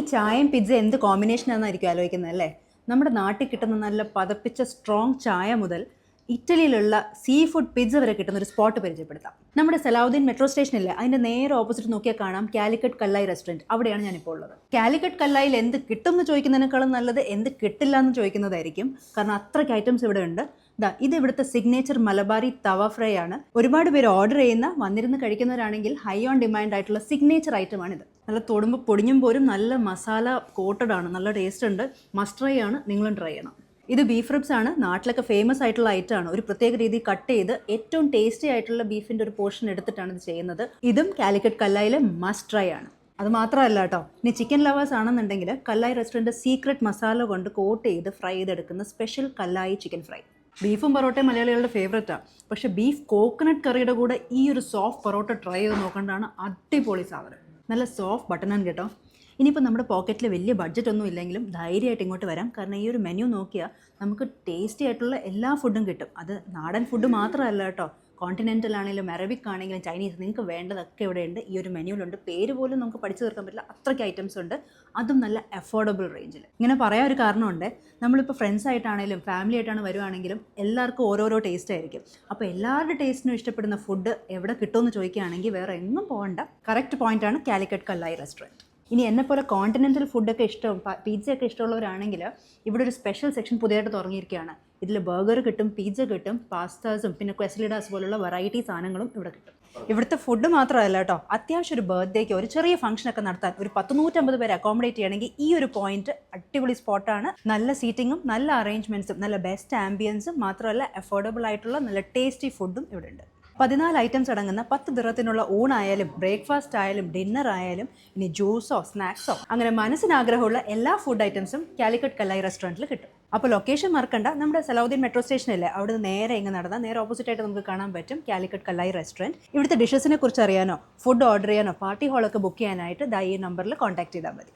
ചായയും പിസ്സ എന്ത് കോമ്പിനേഷനാണെന്നായിരിക്കും ആലോചിക്കുന്നത് അല്ലേ? നമ്മുടെ നാട്ടിൽ കിട്ടുന്ന നല്ല പതപ്പിച്ച സ്ട്രോങ് ചായ മുതൽ ഇറ്റലിയിലുള്ള സീ ഫുഡ് പിസ്സ വരെ കിട്ടുന്ന ഒരു സ്പോട്ട് പരിചയപ്പെടുത്താം. നമ്മുടെ സലാവുദ്ദീൻ മെട്രോ സ്റ്റേഷനില്ലേ അതിന്റെ നേരെ ഓപ്പോസിറ്റ് നോക്കിയാൽ കാണാം കാലിക്കറ്റ് കല്ലായി റെസ്റ്റോറന്റ് അവിടെയാണ് ഞാനിപ്പോൾ ഉള്ളത്. കാലിക്കറ്റ് കല്ലായിൽ എന്ത് കിട്ടും എന്ന് ചോദിക്കുന്നതിനേക്കാളും നല്ലത് എന്ത് കിട്ടില്ല എന്ന് ചോദിക്കുന്നതായിരിക്കും. കാരണം അത്രയ്ക്ക് ഐറ്റംസ് ഇവിടെ ഉണ്ട്. ദാ ഇത് ഇവിടുത്തെ സിഗ്നേച്ചർ മലബാറി തവ ഫ്രൈ ആണ്. ഒരുപാട് പേര് ഓർഡർ ചെയ്യുന്ന വന്നിരുന്ന് കഴിക്കുന്നവരാണെങ്കിൽ ഹൈ ഓൺ ഡിമാൻഡ് ആയിട്ടുള്ള സിഗ്നേച്ചർ ഐറ്റം ആണിത്. നല്ല തൊടുമ്പോൾ പൊടിഞ്ഞും പോലും നല്ല മസാല കോട്ടഡ് ആണ് നല്ല ടേസ്റ്റ് ഉണ്ട്. മസ്റ്റ് ട്രൈ ആണ് നിങ്ങളും ട്രൈ ചെയ്യണം. ഇത് ബീഫ് റിബ്സ് ആണ് നാട്ടിലൊക്കെ ഫേമസ് ആയിട്ടുള്ള ഐറ്റം ആണ്. ഒരു പ്രത്യേക രീതിയിൽ കട്ട് ചെയ്ത് ഏറ്റവും ടേസ്റ്റി ആയിട്ടുള്ള ബീഫിന്റെ ഒരു പോർഷൻ എടുത്തിട്ടാണ് ഇത് ചെയ്യുന്നത്. ഇതും കാലിക്കറ്റ് കല്ലായിലെ മസ്റ്റ് ട്രൈ ആണ്. അത് മാത്രമല്ല കേട്ടോ ഇനി ചിക്കൻ ലവേഴ്സ് ആണെന്നുണ്ടെങ്കിൽ കല്ലായി റെസ്റ്റോറന്റ് സീക്രട്ട് മസാല കൊണ്ട് കോട്ട് ചെയ്ത് ഫ്രൈ ചെയ്തെടുക്കുന്ന സ്പെഷ്യൽ കല്ലായി ചിക്കൻ ഫ്രൈ ബീഫും പൊറോട്ടയും മലയാളികളുടെ ഫേവറേറ്റാണ് പക്ഷേ ബീഫ് കോക്കനട്ട് കറിയുടെ കൂടെ ഈ ഒരു സോഫ്റ്റ് പൊറോട്ട ട്രൈ ചെയ്ത് നോക്കേണ്ടതാണ് അടിപൊളി സാധനം. നല്ല സോഫ്റ്റ് ബട്ടനാണ് കേട്ടോ. ഇനിയിപ്പോൾ നമ്മുടെ പോക്കറ്റിൽ വലിയ ബഡ്ജറ്റ് ഒന്നും ഇല്ലെങ്കിലും ധൈര്യമായിട്ട് ഇങ്ങോട്ട് വരാം. കാരണം ഈ ഒരു മെനു നോക്കിയാൽ നമുക്ക് ടേസ്റ്റി ആയിട്ടുള്ള എല്ലാ ഫുഡും കിട്ടും. അത് നാടൻ ഫുഡ് മാത്രമല്ല കേട്ടോ. കോണ്ടിനെന്റൽ ആണെങ്കിലും അറബിക് ആണെങ്കിലും ചൈനീസ് നിങ്ങൾക്ക് വേണ്ടതൊക്കെ ഇവിടെ ഉണ്ട് ഈ ഒരു മെനുവിലുണ്ട്. പേര് പോലും നമുക്ക് പഠിച്ചു തീർക്കാൻ പറ്റില്ല. അത്രയ്ക്ക് ഐറ്റംസ് ഉണ്ട്. അതും നല്ല അഫോർഡബിൾ റേഞ്ചിൽ ഇങ്ങനെ പറയാൻ ഒരു കാരണമുണ്ട്. നമ്മളിപ്പോൾ ഫ്രണ്ട്സ് ആയിട്ടാണെങ്കിലും ഫാമിലി ആയിട്ടാണ് വരുവാണെങ്കിലും എല്ലാവർക്കും ഓരോരോ ടേസ്റ്റ് ആയിരിക്കും. അപ്പോൾ എല്ലാവരുടെ ടേസ്റ്റിനും ഇഷ്ടപ്പെടുന്ന ഫുഡ് എവിടെ കിട്ടുമെന്ന് ചോദിക്കുകയാണെങ്കിൽ വേറെ എങ്ങും പോകണ്ട കറക്റ്റ് ആണ് കാലിക്കറ്റ് കല്ലായി റെസ്റ്റോറന്റ് ഇനി എന്നെ എന്നെപ്പോലെ കോണ്ടിനെന്റൽ ഫുഡൊക്കെ ഇഷ്ടം പിസ്സ ഒക്കെ ഇഷ്ടമുള്ളവരാണെങ്കിൽ ഇവിടെ ഒരു സ്പെഷ്യൽ സെക്ഷൻ പുതിയതായിട്ട് തുടങ്ങിയിരിക്കുകയാണ് ഇതിൽ ബർഗർ കിട്ടും പിസ്സ കിട്ടും പാസ്താസും പിന്നെ ക്വസ്ലിഡാസ് പോലുള്ള വെറൈറ്റി സാധനങ്ങളും ഇവിടെ കിട്ടും. ഇവിടുത്തെ ഫുഡ് മാത്രമല്ല കേട്ടോ അത്യാവശ്യം ഒരു ബർത്ത്ഡേക്ക് ഒരു ചെറിയ ഫംഗ്ഷൻ ഒക്കെ നടത്താൻ ഒരു പത്ത് നൂറ്റമ്പത് പേരെ അക്കോമഡേറ്റ് ചെയ്യണമെങ്കിൽ ഈ ഒരു പോയിന്റ് അടിപൊളി സ്പോട്ടാണ് നല്ല സീറ്റിങ്ങും നല്ല അറേഞ്ച്മെന്റ്സും നല്ല ബെസ്റ്റ് ആംബിയൻസും മാത്രമല്ല അഫോർഡബിൾ ആയിട്ടുള്ള നല്ല ടേസ്റ്റി ഫുഡും ഇവിടെ ഉണ്ട്. പതിനാല് ഐറ്റംസ് അടങ്ങുന്ന പത്ത് ദിറത്തിനുള്ള ഊണായാലും ബ്രേക്ക്ഫാസ്റ്റ് ആയാലും ഡിന്നർ ആയാലും ഇനി ജ്യൂസോ സ്നാക്സോ അങ്ങനെ മനസ്സിനാഗ്രഹമുള്ള എല്ലാ ഫുഡ് ഐറ്റംസും കാലിക്കറ്റ് കല്ലായി റെസ്റ്റോറന്റിൽ കിട്ടും. അപ്പോൾ ലൊക്കേഷൻ മറക്കണ്ട. നമ്മുടെ സലാവുദ്ദീൻ മെട്രോ സ്റ്റേഷനില്ലേ അവിടെ നിന്ന് നേരെ ഇങ്ങ് നടന്നാൽ നേരെ ഓപ്പോസിറ്റ് ആയിട്ട് നമുക്ക് കാണാൻ പറ്റും കാലിക്കറ്റ് കല്ലായി റെസ്റ്റോറന്റ് ഇവിടുത്തെ ഡിഷസിനെ കുറിച്ച് അറിയാനോ? ഫുഡ് ഓർഡർ ചെയ്യാനോ? പാർട്ടി ഹാളൊക്കെ ബുക്ക് ചെയ്യാനായിട്ട് ദാ ഈ നമ്പറിൽ കോൺടാക്ട് ചെയ്താൽ മതി.